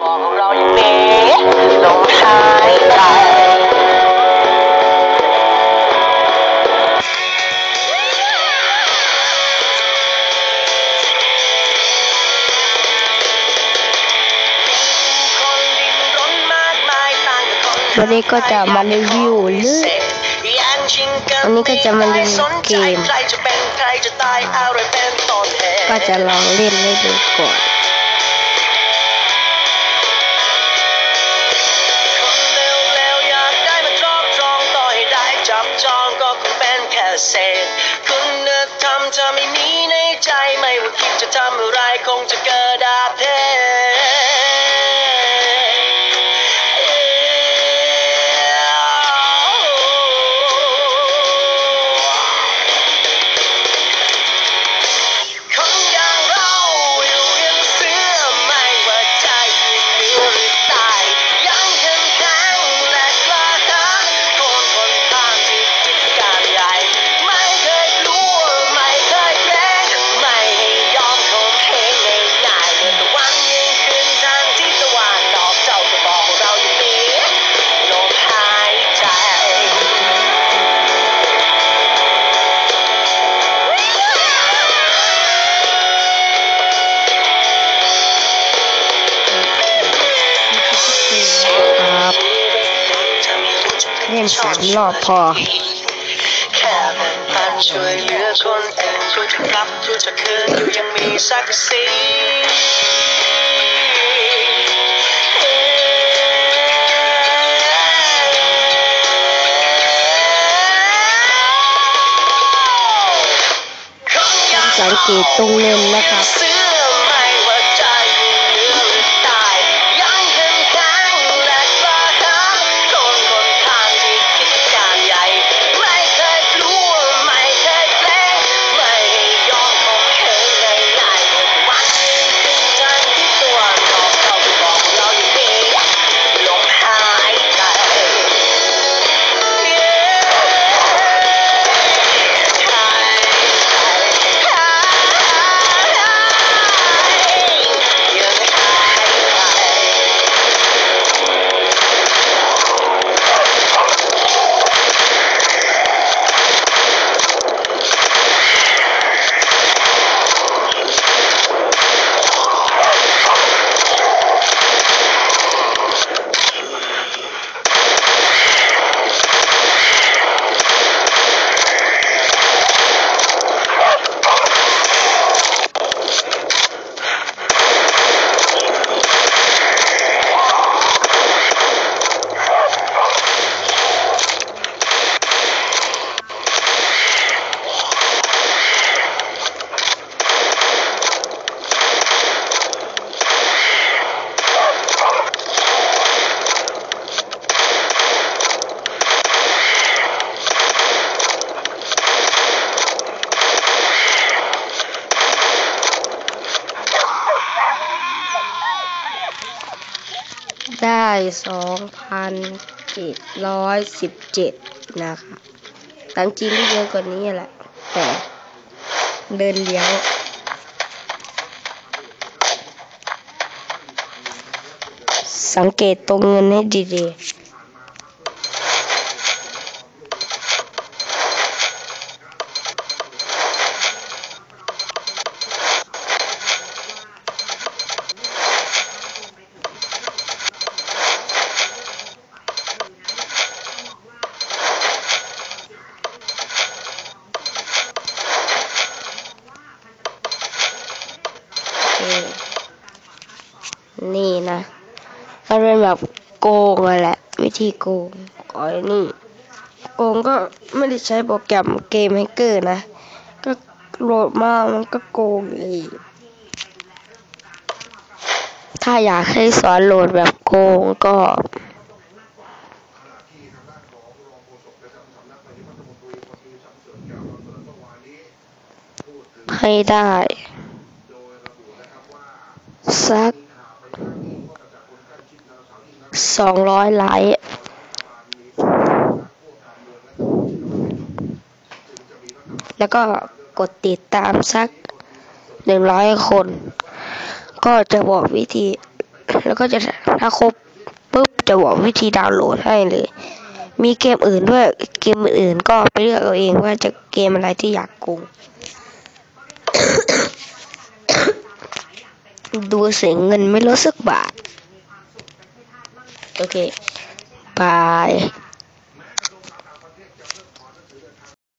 บอกของเราอย่างนี้ลมหายใจคนดิ้นรนมากมายต่างกับคนวันนี้ก็จะมารีวิวหรือวันนี้ก็จะมารีวิวเกมใครจะเป็นใครจะตายอะไรเป็นต้นเหตุก็จะลองเล่นให้ดูก่อนคน ทำอะไรคงจะเกิน เล่นสามรอบพอแค่แบ่งปันช่วยเหลือคนอื่นช่วยจะกลับช่วยจะคืนอยู่ยังมีศักดิ์ศรีคนอย่างสังเกตตรงเงินนะครับ 2,717 นะคะตามจริงเยอะกว่านี้แหละ แต่เดินเลี้ยวสังเกตตรงเงินให้ดีๆ นี่นะมันเป็นแบบโกงอะแหละ วิธีโกงก่อยนี่ โกงก็ไม่ได้ใช้โปรแกรมเกมแฮกเกอร์นะ ก็โหลดมามันก็โกงเอีกถ้าอยากให้สอนโหลดแบบโกงก็ให้ได้ สักสองร้อยไลค์แล้วก็กดติดตามสักหนึ่งร้อยคน ก็จะบอกวิธี แล้วก็จะถ้าครบปุ๊บจะบอกวิธีดาวน์โหลดให้เลย มีเกมอื่นด้วยเกมอื่นก็ไปเลือกเอาเองว่าจะเกมอะไรที่อยากกุง ดูเสียงเงินไม่รู้สึกบาท โอเค บาย